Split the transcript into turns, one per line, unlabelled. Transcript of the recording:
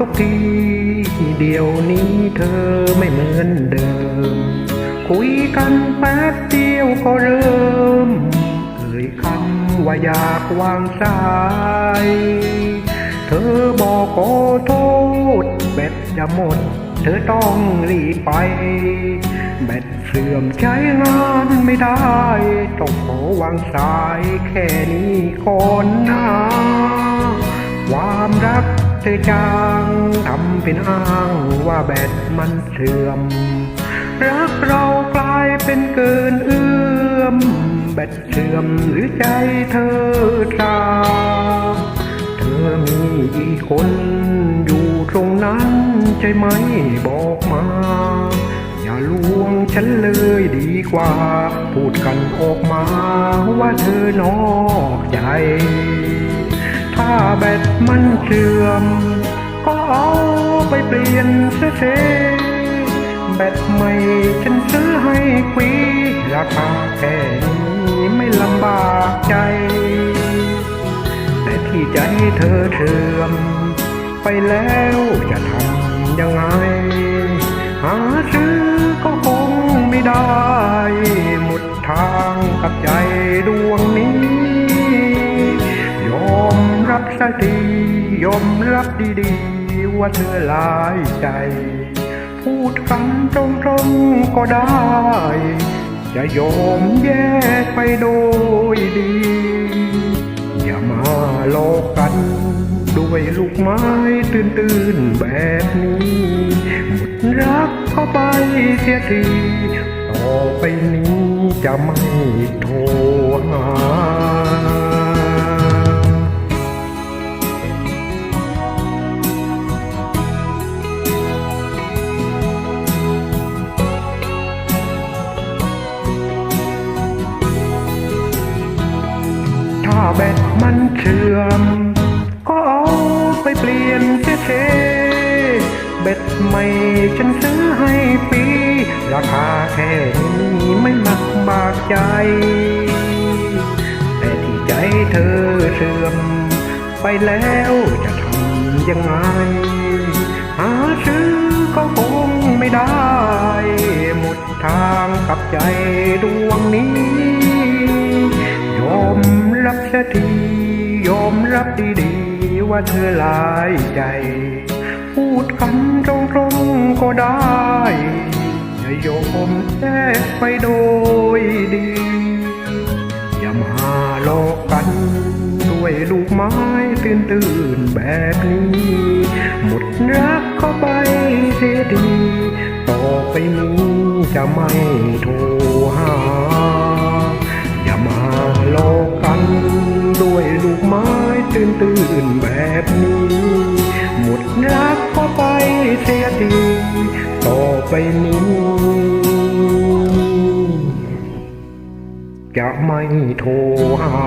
ทุกที เดี๋ยวนี้เธอไม่เหมือนเดิม คุยกันแป๊บเดียวก็เริ่มเอ่ยคำว่าอยากวางสายเธอบอกขอโทษแบตจะหมด เธอต้องรีบไป แบตเสื่อมใช้งานไม่ได้ ต้องขอวางสายแค่นี้ก่อนนะควา เธอจางทำเป็นอ้างว่าแบตมันเสื่อม รักเรากลายเป็นเกินเอื้อม แบตเสื่อมหรือใจเธอจางเธอมีอีกคนอยู่ตรงนั้นใช่ไหมบอกมา อย่าลวงฉันเลยดีกว่า พูดกันออกมาว่าเธอนอกใจ ถ้าแบตมันเสื่อม ก็เอาไปเปลี่ยนเสียเทแบตใหม่ฉันซื้อให้ฟรีราคาแค่นี้ไม่ลำบากใจ แต่ที่ใจเธอเสื่อม ไปแล้วจะทำยังไง หาซื้อก็คงไม่ได้ หมดทางกับใจดวงนี้ รับสักทียอมรับดีๆ ว่าเธอหลายใจ พูดกันตรงๆก็ได้ จะยอมแยกไปโดยดี อย่ามาหลอกกัน ด้วยลูกไม้ตื่นๆแบบนี้หมดรักก็ไปเสียทีต่อไปนี้จะไม่โทรหา เสื่อม ก็เอาไปเปลี่ยนเสียเทแบตใหม่ฉันซื้อให้ฟรีราคาแค่นี้ไม่มักบากใจ แต่ที่ใจเธอเสื่อม ไปแล้วจะทำยังไง หาซื้อก็คงไม่ได้ หมดทางกับใจดวงนี้ ยอมรับสักที ยอมรับดีๆว่าเธอหลายใจ พูดกันตรงๆก็ได้อย่ายอมแยกไปโดยดีอย่ามาหลอกกันด้วยลูกไม้ตื่นตื่นๆแบบนี้ หมดรักก็ไปเสียดี ต่อไปนี้จะไม่โทร เสียดีต่อไปนี้ จะไม่โทรหา